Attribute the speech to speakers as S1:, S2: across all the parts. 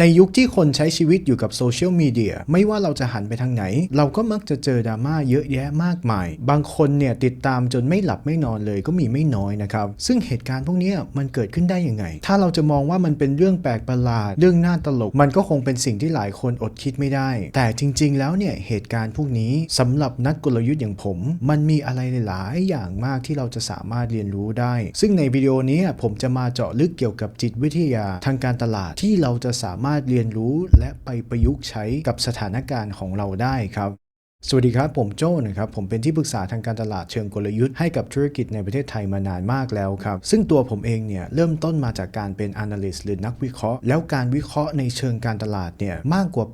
S1: ในยุคที่คนใช้ชีวิตอยู่กับโซเชียลมีเดียไม่ว่าเราจะหันไปทางไหน เราก็มักจะเจอดราม่าเยอะแยะมากมาย บางคนเนี่ยติดตามจนไม่หลับไม่นอนเลยก็มีไม่น้อยนะครับ ซึ่งเหตุการณ์พวกนี้มันเกิดขึ้นได้ยังไง ถ้าเราจะมองว่ามันเป็นเรื่องแปลกประหลาด เรื่องน่าตลก มันก็คงเป็นสิ่งที่หลายคนอดคิดไม่ได้ แต่จริง ๆ แล้วเนี่ยเหตุการณ์พวกนี้สำหรับนักกลยุทธ์อย่างผม มันมีอะไรหลายอย่างมากที่เราจะสามารถเรียนรู้ได้ ซึ่งในวิดีโอนี้ผมจะมาเจาะลึกเกี่ยวกับจิตวิทยาทางการตลาดที่เราจะสามารถเรียนรู้และไปประยุกต์ใช้กับสถานการณ์ของเราได้ครับ สวัสดีครับ ผมโจ้นะครับ ผมเป็นที่ปรึกษาทางการตลาดเชิงกลยุทธ์ให้กับธุรกิจในประเทศไทยมานานมากแล้วครับ ซึ่งตัวผมเองเนี่ยเริ่มต้นมาจากการเป็น analyst หรือนักวิเคราะห์ แล้วการวิเคราะห์ในเชิงการตลาดเนี่ยมากกว่า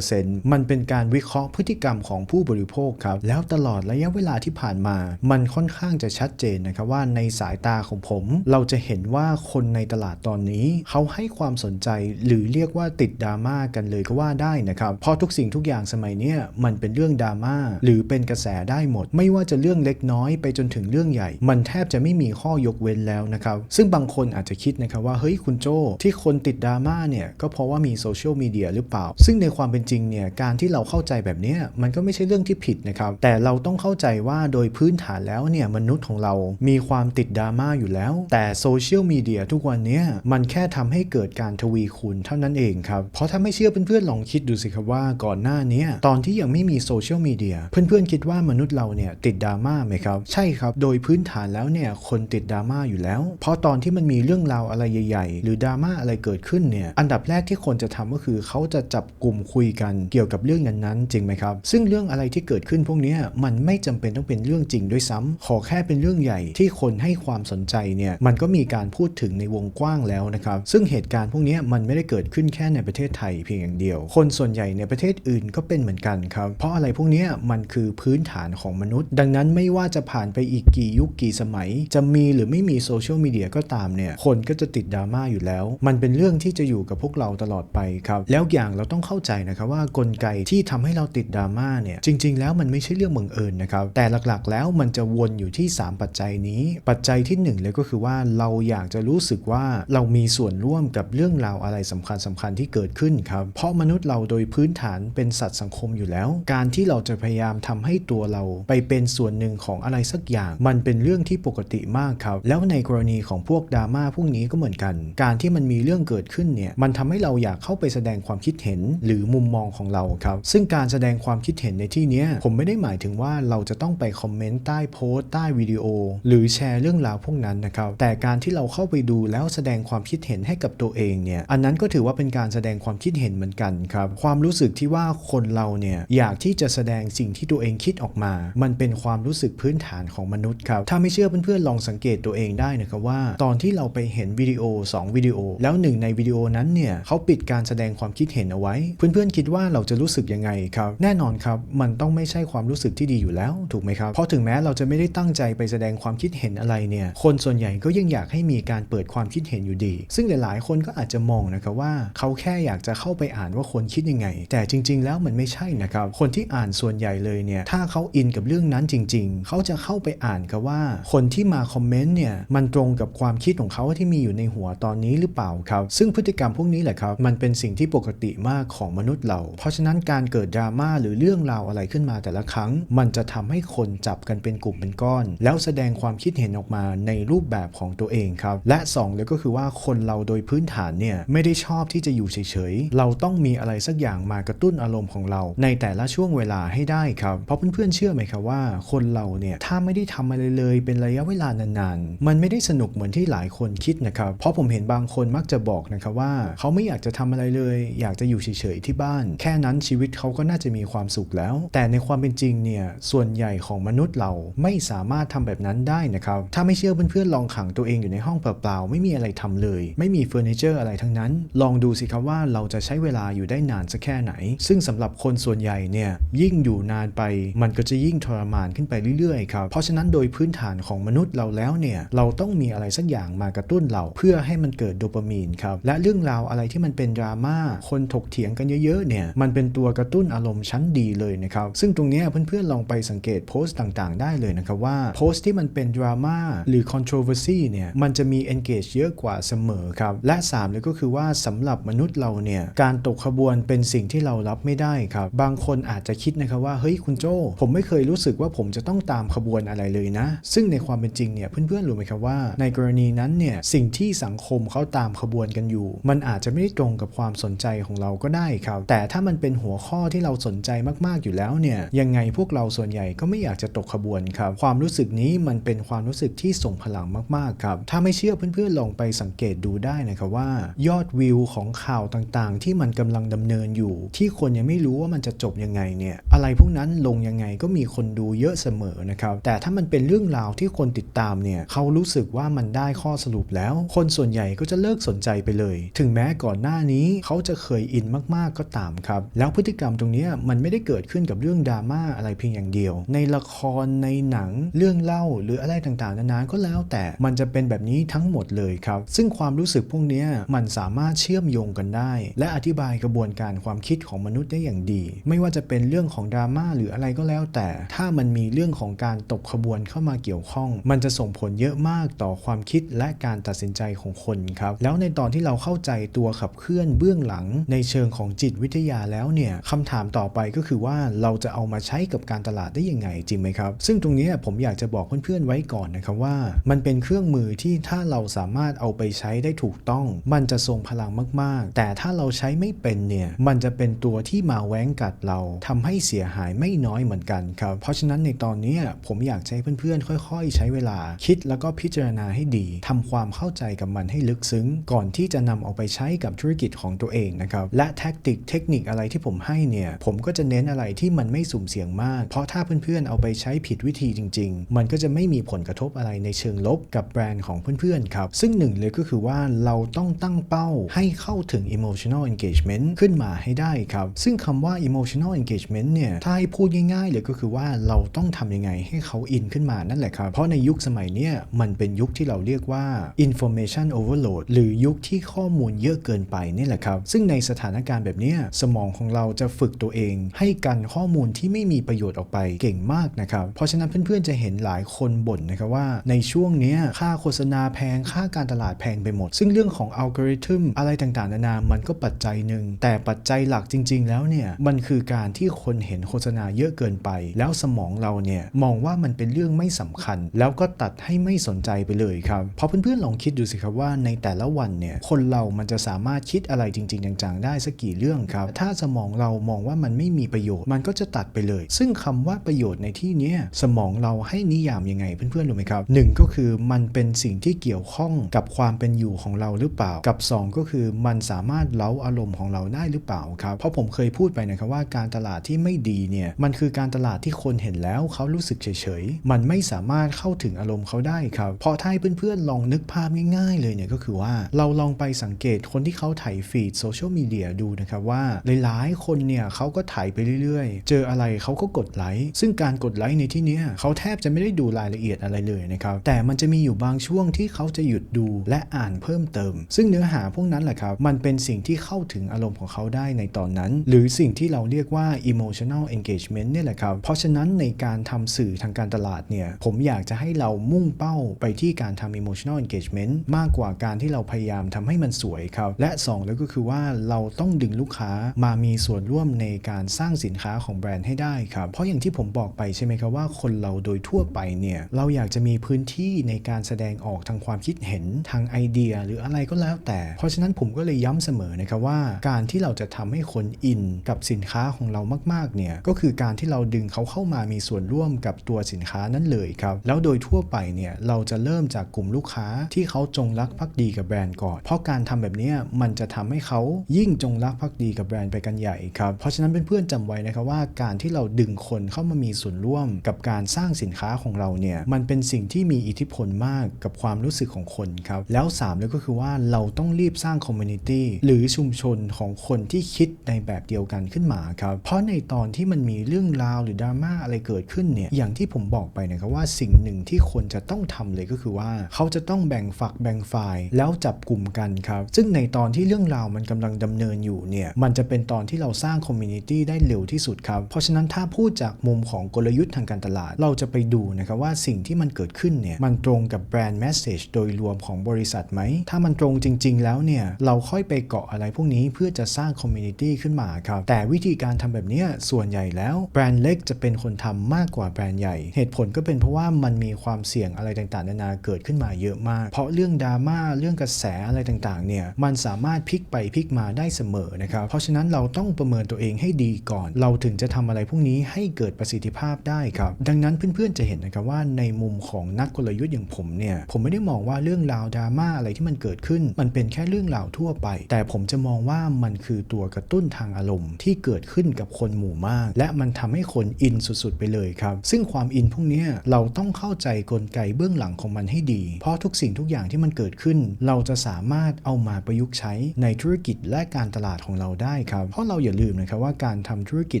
S1: 80%มันเป็นการวิเคราะห์พฤติกรรมของผู้บริโภคครับ แล้วตลอดระยะเวลาที่ผ่านมา มันค่อนข้างจะชัดเจนนะครับว่าในสายตาของผม เราจะเห็นว่าคนในตลาดตอนนี้ เขาให้ความสนใจหรือเรียกว่าติดดราม่ากันเลยก็ว่าได้นะครับเพราะทุกสิ่งทุกอย่างสมัยเนี้ยมันเป็นเรื่องดราม่าหรือเป็นกระแสได้หมด ไม่ว่าจะเรื่องเล็กน้อยไปจนถึงเรื่องใหญ่ มันแทบจะไม่มีข้อยกเว้นแล้วนะครับ ซึ่งบางคนอาจจะคิดนะครับว่าเฮ้ยคุณโจที่คนติดดราม่าเนี่ยก็เพราะว่ามีโซเชียลมีเดียหรือเปล่า ซึ่งในความเป็นจริงเนี่ยการที่เราเข้าใจแบบนี้มันก็ไม่ใช่เรื่องที่ผิดนะครับแต่เราต้องเข้าใจว่าโดยพื้นฐานแล้วเนี่ยมนุษย์ของเรามีความติดดราม่าอยู่แล้ว แต่โซเชียลมีเดียทุกวันเนี้ยมันแค่ทำให้เกิดการทวีคูณเท่านั้นเองครับเพราะถ้าไม่เชื่อเพื่อนๆลองคิดดูสิครับว่าก่อนหน้านี้ตอนที่ยังไม่มีโซเชียลมีเดีย เพื่อนๆคิดว่ามนุษย์เราเนี่ยติดดราม่าไหมครับ ใช่ครับ โดยพื้นฐานแล้วเนี่ยคนติดดราม่าอยู่แล้ว เพราะตอนที่มันมีเรื่องราวอะไรใหญ่ ๆ หรือดราม่าอะไรเกิดขึ้นเนี่ยอันดับแรกที่คนจะทำก็คือเขาจะจับกลุ่มคุยกันเกี่ยวกับเรื่องนั้นๆจริงไหมครับ ซึ่งเรื่องอะไรที่เกิดขึ้นพวกนี้มันไม่จำเป็นต้องเป็นเรื่องจริงด้วยซ้ำขอแค่เป็นเรื่องใหญ่ที่คนให้ความสนใจเนี่ยมันก็มีการพูดถึงในวงกว้างแล้วนะครับ ซึ่งเหตุการณ์พวกนี้มันไม่ได้เกิดขึ้นแค่ในประเทศไทยเพียงอย่างเดียว คนส่วนใหญ่ในประเทศอื่นก็เป็นเหมือนกันครับเพราะอะไรพวกนี้มันคือพื้นฐานของมนุษย์ ดังนั้นไม่ว่าจะผ่านไปอีกกี่ยุคกี่สมัย จะมีหรือไม่มีโซเชียลมีเดียก็ตามเนี่ย คนก็จะติดดราม่าอยู่แล้ว มันเป็นเรื่องที่จะอยู่กับพวกเราตลอดไปครับ แล้วอย่างเราต้องเข้าใจนะครับว่ากลไกที่ทำให้เราติดดราม่าเนี่ย จริง ๆ แล้วมันไม่ใช่เรื่องบังเอิญนะครับ แต่หลักๆ แล้วมันจะวนอยู่ที่ 3 ปัจจัยนี้ ปัจจัยที่หนึ่งเลยก็คือว่าเราอยากจะรู้สึกว่าเรามีส่วนร่วมกับเรื่องราวอะไรสำคัญสคัญๆที่เกิดขึ้นครับ เพราะมนุษย์เราโดยพื้นฐานเป็นสัตว์สังคมอยู่แล้ว การที่เราจะพยายามทำให้ตัวเราไปเป็นส่วนหนึ่งของอะไรสักอย่าง มันเป็นเรื่องที่ปกติมากครับ แล้วในกรณีของพวกดราม่าพวกนี้ก็เหมือนกัน การที่มันมีเรื่องเกิดขึ้นเนี่ยมันทำให้เราอยากเข้าไปแสดงความคิดเห็นหรือมุมมองของเราครับ ซึ่งการแสดงความคิดเห็นในที่นี้ผมไม่ได้หมายถึงว่าเราจะต้องไปคอมเมนต์ใต้โพสต์ใต้วิดีโอ หรือแชร์เรื่องราวพวกนั้นนะครับ แต่การที่เราเข้าไปดูแล้วแสดงความคิดเห็นให้กับตัวเองเนี่ย อันนั้นก็ถือว่าเป็นการแสดงความคิดเห็นเหมือนกันครับ ความรู้สึกที่ว่าคนเราเนี่ยอยากที่จะแสดงสิ่งที่ตัวเองคิดออกมา มันเป็นความรู้สึกพื้นฐานของมนุษย์ครับ ถ้าไม่เชื่อเพื่อนๆลองสังเกตตัวเองได้นะครับว่า ตอนที่เราไปเห็นวิดีโอ 2 วิดีโอ แล้วหนึ่งในวิดีโอนั้นเนี่ยเขาปิดการแสดงความคิดเห็นเอาไว้ เพื่อนๆคิดว่าเราจะรู้สึกยังไงครับ แน่นอนครับ มันต้องไม่ใช่ความรู้สึกที่ดีอยู่แล้วถูกไหมครับ เพราะถึงแม้เราจะไม่ได้ตั้งใจไปแสดงความคิดเห็นอะไรเนี่ย คนส่วนใหญ่ก็ยังอยากให้มีการเปิดความคิดเห็นอยู่ดี ซึ่งหลายๆ คนก็อาจจะมองนะครับว่า เขาแค่อยากจะเข้าไปอ่านว่าคนคิดยังไง แต่จริง ๆ แล้วมันไม่ใช่นะครับ คนที่อ่านส่วนใหญ่เลยเนี่ยถ้าเขาอินกับเรื่องนั้นจริง ๆ เขาจะเข้าไปอ่านครับว่า คนที่มาคอมเมนต์เนี่ยมันตรงกับความคิดของเขาที่มีอยู่ในหัวตอนนี้หรือเปล่าครับ ซึ่งพฤติกรรมพวกนี้แหละครับมันเป็นสิ่งที่ปกติมากของมนุษย์เรา เพราะฉะนั้นการเกิดดราม่าหรือเรื่องราวอะไรขึ้นมาแต่ละครั้ง มันจะทำให้คนจับกันเป็นกลุ่มเป็นก้อน แล้วแสดงความคิดเห็นออกมาในรูปแบบของตัวเองครับ และ2เลยก็คือว่าคนเราโดยพื้นฐานเนี่ยไม่ได้ชอบที่จะอยู่เฉยๆเราต้องมีอะไรสักอย่างมากระตุ้นอารมณ์ของเรา ในแต่ละช่วงเวลาให้ได้ครับ เพราะเพื่อนๆเชื่อไหมครับว่า คนเราเนี่ยถ้าไม่ได้ทำอะไรเลยเป็นระยะเวลานานๆ มันไม่ได้สนุกเหมือนที่หลายคนคิดนะครับ เพราะผมเห็นบางคนมักจะบอกนะครับว่า เขาไม่อยากจะทำอะไรเลย อยากจะอยู่เฉยๆที่บ้าน แค่นั้นชีวิตเขาก็น่าจะมีความสุขแล้ว แต่ในความเป็นจริงเนี่ยส่วนใหญ่ของมนุษย์เราไม่สามารถทำแบบนั้นได้นะครับ ถ้าไม่เชื่อเพื่อนๆลองขังตัวเองอยู่ในห้องเปล่าๆไม่มีอะไรทำเลย ไม่มีเฟอร์นิเจอร์อะไรทั้งนั้น ลองดูสิครับว่าเราจะใช้เวลาอยู่ได้นานสักแค่ไหน ซึ่งสำหรับคนส่วนใหญ่เนี่ยยิ่งยิ่งอยู่นานไป มันก็จะยิ่งทรมานขึ้นไปเรื่อยๆครับ เพราะฉะนั้นโดยพื้นฐานของมนุษย์เราแล้วเนี่ย เราต้องมีอะไรสักอย่างมากระตุ้นเรา เพื่อให้มันเกิดโดปามีนครับ และเรื่องราวอะไรที่มันเป็นดราม่า คนถกเถียงกันเยอะๆเนี่ย มันเป็นตัวกระตุ้นอารมณ์ชั้นดีเลยนะครับ ซึ่งตรงนี้เพื่อนๆลองไปสังเกตโพสต์ต่างๆ ได้เลยนะครับว่าโพสต์ที่มันเป็นดราม่าหรือ controversy เนี่ย มันจะมี engage เยอะกว่าเสมอครับ และ 3 เลยก็คือว่าสำหรับมนุษย์เราเนี่ย การตกขบวนเป็นสิ่งที่เรารับไม่ได้ครับ บางคนอาจจะคิดนะครับว่าเฮ้ยคุณโจผมไม่เคยรู้สึกว่าผมจะต้องตามขบวนอะไรเลยนะ ซึ่งในความเป็นจริงเนี่ยเพื่อนๆรู้ไหมครับว่า ในกรณีนั้นเนี่ยสิ่งที่สังคมเขาตามขบวนกันอยู่ มันอาจจะไม่ได้ตรงกับความสนใจของเราก็ได้ครับ แต่ถ้ามันเป็นหัวข้อที่เราสนใจมากๆอยู่แล้วเนี่ยยังไงพวกเราส่วนใหญ่ก็ไม่อยากจะตกขบวนครับความรู้สึกนี้มันเป็นความรู้สึกที่ส่งพลังมากๆครับถ้าไม่เชื่อเพื่อนๆลองไปสังเกตดูได้นะครับว่า ยอดวิวของข่าวต่างๆ ที่มันกำลังดำเนินอยู่ ที่คนยังไม่รู้ว่ามันจะจบยังไงเนี่ยอะไรพวกนั้นลงยังไงก็มีคนดูเยอะเสมอนะครับแต่ถ้ามันเป็นเรื่องราวที่คนติดตามเนี่ยเขารู้สึกว่ามันได้ข้อสรุปแล้ว คนส่วนใหญ่ก็จะเลิกสนใจไปเลย ถึงแม้ก่อนหน้านี้เขาจะเคยอินมากๆก็ตามครับ แล้วพฤติกรรมตรงนี้มันไม่ได้เกิดขึ้นกับเรื่องดราม่าอะไรเพียงอย่างเดียว ในละครในหนังเรื่องเล่าหรืออะไรต่างๆนานาก็แล้ว แต่มันจะเป็นแบบนี้ทั้งหมดเลยครับ ซึ่งความรู้สึกพวกนี้มันสามารถเชื่อมโยงกันได้ และอธิบายกระบวนการความคิดของมนุษย์ได้อย่างดี ไม่ว่าจะเป็นเรื่องของดราม่าหรืออะไรก็แล้ว แต่ถ้ามันมีเรื่องของการตกขบวนเข้ามาเกี่ยวข้อง มันจะส่งผลเยอะมากต่อความคิดและการตัดสินใจของคนครับแล้วในตอนที่เราเข้าใจตัวขับเคลื่อนเบื้องหลัง ในเชิงของจิตวิทยาแล้วเนี่ยคำถามต่อไปก็คือว่าเราจะเอามาใช้กับการตลาดได้ยังไงจริงไหมครับ ซึ่งตรงนี้ผมอยากจะบอกเพื่อนๆไว้ก่อนนะครับว่า มันเป็นเครื่องมือที่ถ้าเราสามารถเอาไปใช้ได้ถูกต้อง มันจะทรงพลังมากๆ แต่ถ้าเราใช้ไม่เป็นเนี่ยมันจะเป็นตัวที่มาแว้งกัดเราทำให้เสียหายไม่น้อยเหมือนกันครับ เพราะฉะนั้นในตอนนี้ผมอยากให้เพื่อนๆ ค่อยๆ ใช้เวลา คิดแล้วก็พิจารณาให้ดีทำความเข้าใจกับมันให้ลึกซึ้ง ก่อนที่จะนำเอาไปใช้กับธุรกิจของตัวเองนะครับและแท็กติกเทคนิคอะไรที่ผมให้เนี่ยผมก็จะเน้นอะไรที่มันไม่สุ่มเสี่ยงมาก เพราะถ้าเพื่อนๆ เอาไปใช้ผิดวิธีจริง ๆ มันก็จะไม่มีผลกระทบอะไรในเชิงลบกับแบรนด์ของเพื่อนๆครับซึ่งหนึ่งเลยก็คือว่าเราต้องตั้งเป้าให้เข้าถึง emotional engagement ขึ้นมาให้ได้ครับซึ่งคำว่า emotional engagement เนี่ยถ้าให้พูดง่ายๆเลยก็คือว่าเราต้องทำยังไงให้เขาอินขึ้นมานั่นแหละครับ เพราะในยุคสมัยเนี้ยมันเป็นยุคที่เราเรียกว่า information overload หรือยุคที่ข้อมูลเยอะเกินไปนี่แหละครับ ซึ่งในสถานการณ์แบบนี้สมองของเราจะฝึกตัวเอง ให้กันข้อมูลที่ไม่มีประโยชน์ออกไปเก่งมากนะครับเพราะฉะนั้นเพื่อนๆจะเห็นหลายคนบ่นนะครับว่า ในช่วงนี้ค่าโฆษณาแพงค่าการตลาดแพงไปหมด ซึ่งเรื่องของอัลกอริทึมอะไรต่างๆนานามันก็ปัจจัยหนึ่งแต่ปัจจัยหลักจริง ๆ แล้วเนี่ยมันคือการที่คนเห็นโฆษณาเยอะเกินไป แล้วสมองเราเนี่ยมองว่ามันเป็นเรื่องไม่สำคัญ แล้วก็ตัดให้ไม่สนใจไปเลยครับเพราะเพื่อนๆลองคิดดูสิครับว่าในแต่ละวันเนี่ยคนเรามันจะสามารถคิดอะไรจริง ๆ จังๆ ได้สักกี่เรื่องครับ ถ้าสมองเรามองว่ามันไม่มีประโยชน์มันก็จะตัดไปเลย ซึ่งคำว่าประโยชน์ในที่นี้สมองเราให้นิยามยังไงเพื่อนๆรู้ไหมครับหนึ่งก็คือมันเป็นสิ่งที่เกี่ยวข้องกับความเป็นอยู่ของเราหรือเปล่า กับ 2 ก็คือมันสามารถเล้าอารมณ์ของเราได้หรือเปล่าครับเพราะผมเคยพูดไปนะครับว่าการตลาดที่ไม่ดีเนี่ยมันคือการตลาดที่คนเห็นแล้วเขารู้สึกเฉยๆ มันไม่สามารถเข้าถึงอารมณ์เขาได้ครับพราะถ้าให้เพื่อนๆลองนึกภาพง่ายๆ เลยเนี่ยก็คือว่าเราลองไปสังเกตคนที่เขาถ่ายฟีดโซเชียลมีเดียดูนะครับว่าหลายๆ คนเนี่ยเขาก็ถ่ายไปเรื่อยๆ เจออะไรเขาก็กดไลค์ซึ่งการกดไลค์ในที่นี้เขาแทบจะไม่ได้ดูรายละเอียดอะไรเลยนะครับแต่มันจะมีอยู่บางช่วงที่เขาจะหยุดดูและอ่านเพิ่มเติม ซึ่งเนื้อหาพวกนั้นแหละครับมันเป็นสิ่งที่เข้าถึงอารมณ์ของเขาได้ในตอนนั้น หรือสิ่งที่เราเรียกว่า emotional engagement เนี่ยแหละครับ เพราะฉะนั้นในการทำสื่อทางการตลาดเนี่ยผมอยากจะให้เรามุ่งเป้าไปที่การทำ emotional engagement มากกว่าการที่เราพยายามทำให้มันสวยครับ และ 2 แล้วก็คือว่าเราต้องดึงลูกค้ามามีส่วนร่วมในการสร้างสินค้าของแบรนด์ให้ได้ครับ เพราะอย่างที่ผมบอกไปใช่ไหมครับว่าคนเราโดยทั่วไปเนี่ยเราอยากจะมีพื้นที่ในการแสดงออกทางความคิดเห็นทางไอเดีย หรืออะไรก็แล้วแต่ เพราะฉะนั้นผมก็เลยย้ำเสมอนะครับว่า การที่เราจะทำให้คนอินกับสินค้าของเรามากเนี่ยก็คือการที่เราดึงเขาเข้ามามีส่วนร่วมกับตัวสินค้านั้นเลยครับแล้วโดยทั่วไปเนี่ยเราจะเริ่มจากกลุ่มลูกค้าที่เขาจงรักภักดีกับแบรนด์ก่อน เพราะการทำแบบนี้มันจะทำให้เขายิ่งจงรักภักดีกับแบรนด์ไปกันใหญ่ครับเพราะฉะนั้นเพื่อนๆจำไว้นะครับว่าการที่เราดึงคนเข้ามามีส่วนร่วมกับการสร้างสินค้าของเราเนี่ยมันเป็นสิ่งที่มีอิทธิพลมากกับความรู้สึกของคนครับแล้ว3แล้วก็คือว่าเราต้องรีบสร้างคอมมูนิตี้หรือชุมชนของคนที่คิดในแบบเดียวกันขึ้นมาครับเพราะในตอนอนที่มันมีเรื่องราวหรือดราม่าอะไรเกิดขึ้นเนี่ยอย่างที่ผมบอกไปนะครับว่าสิ่งหนึ่งที่คนจะต้องทำเลยก็คือว่า เขาจะต้องแบ่งฝักแบ่งฝ่าย แล้วจับกลุ่มกันครับ ซึ่งในตอนที่เรื่องราวมันกำลังดำเนินอยู่เนี่ยมันจะเป็นตอนที่เราสร้างคอมมูนิตี้ได้เร็วที่สุดครับ เพราะฉะนั้นถ้าพูดจากมุมของกลยุทธ์ทางการตลาด เราจะไปดูนะครับว่าสิ่งที่มันเกิดขึ้นเนี่ยมันตรงกับแบรนด์แมสเซจโดยรวมของบริษัทไหม ถ้ามันตรงจริง ๆ แล้วเนี่ยเราค่อยไปเกาะอะไรพวกนี้เพื่อจะสร้างคอมมูนิตี้ขึ้นมาครับแต่วิธีการทำแบบนี้ยส่วนใหญ่แล้วแบรนด์เล็กจะเป็นคนทำมากกว่าแบรนด์ใหญ่ เหตุผลก็เป็นเพราะว่ามันมีความเสี่ยงอะไรต่างๆ นานาเกิดขึ้นมาเยอะมาก เพราะเรื่องดราม่าเรื่องกระแสอะไรต่างๆเนี่ยมันสามารถพลิกไปพลิกมาได้เสมอนะครับเพราะฉะนั้นเราต้องประเมินตัวเองให้ดีก่อน เราถึงจะทำอะไรพวกนี้ให้เกิดประสิทธิภาพได้ครับดังนั้นเพื่อนๆจะเห็นนะครับว่าในมุมของนักกลยุทธ์อย่างผมเนี่ยผมไม่ได้มองว่าเรื่องราวดราม่าอะไรที่มันเกิดขึ้น มันเป็นแค่เรื่องราวทั่วไป แต่ผมจะมองว่ามันคือตัวกระตุ้นทางอารมณ์ที่เกิดขึ้นกับคนหมู่มาก และมันทำให้คนอินสุดๆ ไปเลยครับ ซึ่งความอินพวกนี้เราต้องเข้าใจกลไกเบื้องหลังของมันให้ดี เพราะทุกสิ่งทุกอย่างที่มันเกิดขึ้น เราจะสามารถเอามาประยุกต์ใช้ในธุรกิจและการตลาดของเราได้ครับ เพราะเราอย่าลืมนะครับว่าการทำธุรกิจ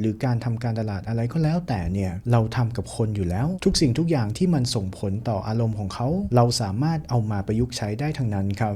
S1: หรือการทำการตลาดอะไรก็แล้วแต่เนี่ยเราทำกับคนอยู่แล้ว ทุกสิ่งทุกอย่างที่มันส่งผลต่ออารมณ์ของเขา เราสามารถเอามาประยุกต์ใช้ได้ทั้งนั้นครับ